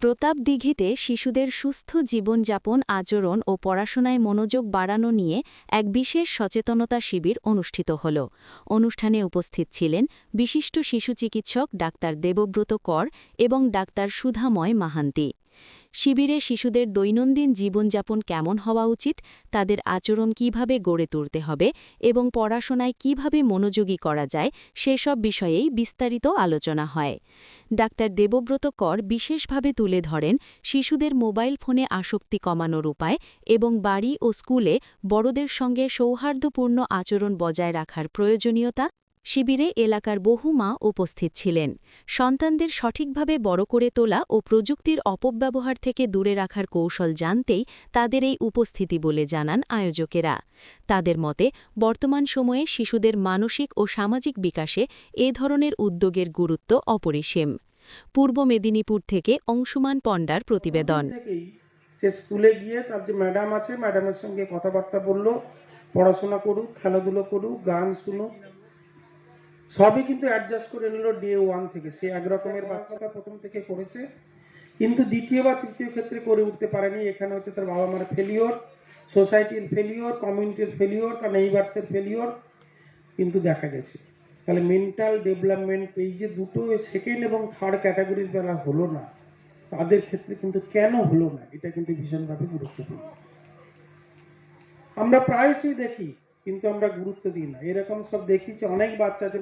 প্রতাপ দিঘিতে শিশুদের সুস্থ জীবনযাপন, আচরণ ও পড়াশোনায় মনোযোগ বাড়ানো নিয়ে এক বিশেষ সচেতনতা শিবির অনুষ্ঠিত হল। অনুষ্ঠানে উপস্থিত ছিলেন বিশিষ্ট শিশু চিকিৎসক ডাক্তার দেবব্রত কর এবং ডাক্তার সুধাময় মাহান্তি। শিবিরে শিশুদের দৈনন্দিন জীবনযাপন কেমন হওয়া উচিত, তাদের আচরণ কীভাবে গড়ে তুলতে হবে এবং পড়াশোনায় কীভাবে মনোযোগী করা যায়, সেসব বিষয়েই বিস্তারিত আলোচনা হয়। ডাক্তার দেবব্রত কর বিশেষভাবে তুলে ধরেন শিশুদের মোবাইল ফোনে আসক্তি কমানোর উপায় এবং বাড়ি ও স্কুলে বড়দের সঙ্গে সৌহার্দ্যপূর্ণ আচরণ বজায় রাখার প্রয়োজনীয়তা শিবিরে এলাকার বহু মা উপস্থিত ছিলেন। সন্তানদের সঠিকভাবে বড় করে তোলা ও প্রযুক্তির অপব্যবহার থেকে দূরে রাখার কৌশল জানতেই তাদের এই উপস্থিতি বলে জানান আয়োজকেরা। তাদের মতে, বর্তমান সময়ে শিশুদের মানসিক ও সামাজিক বিকাশে এ ধরনের উদ্যোগের গুরুত্ব অপরিসীম। পূর্ব মেদিনীপুর থেকে অংশুমান পণ্ডার প্রতিবেদন। স্কুলে গিয়ে তার যে ম্যাডাম আছে, ম্যাডামের সঙ্গে কথাবার্তা বলল, পড়াশোনা করুক, খেলাধুলো করুক, গান শুনুক। সবই কিন্তু অ্যাডজাস্ট করে নিল ডে ওয়ান থেকে। সে এক রকমের বাচ্চাটা প্রথম থেকে করেছে, কিন্তু দ্বিতীয় বা তৃতীয় ক্ষেত্রে করে উঠতে পারেনি। এখানে হচ্ছে তার বাবা মার ফেলিওর সোসাইটির ফেলিওর কমিউনিটির ফেলিওর তার নেইবার্সের ফেলিওর কিন্তু দেখা গেছে। তাহলে মেন্টাল ডেভেলপমেন্ট এই যে দুটো সেকেন্ড এবং থার্ড ক্যাটাগরির বেলা হলো না। তাদের ক্ষেত্রে কিন্তু কেন হলো না, এটা কিন্তু ভীষণভাবে গুরুত্বপূর্ণ। আমরা প্রায়শই দেখি, কিন্তু আমরা গুরুত্ব দিই না। এরকম সব দেখি যে অনেক বাচ্চা আছে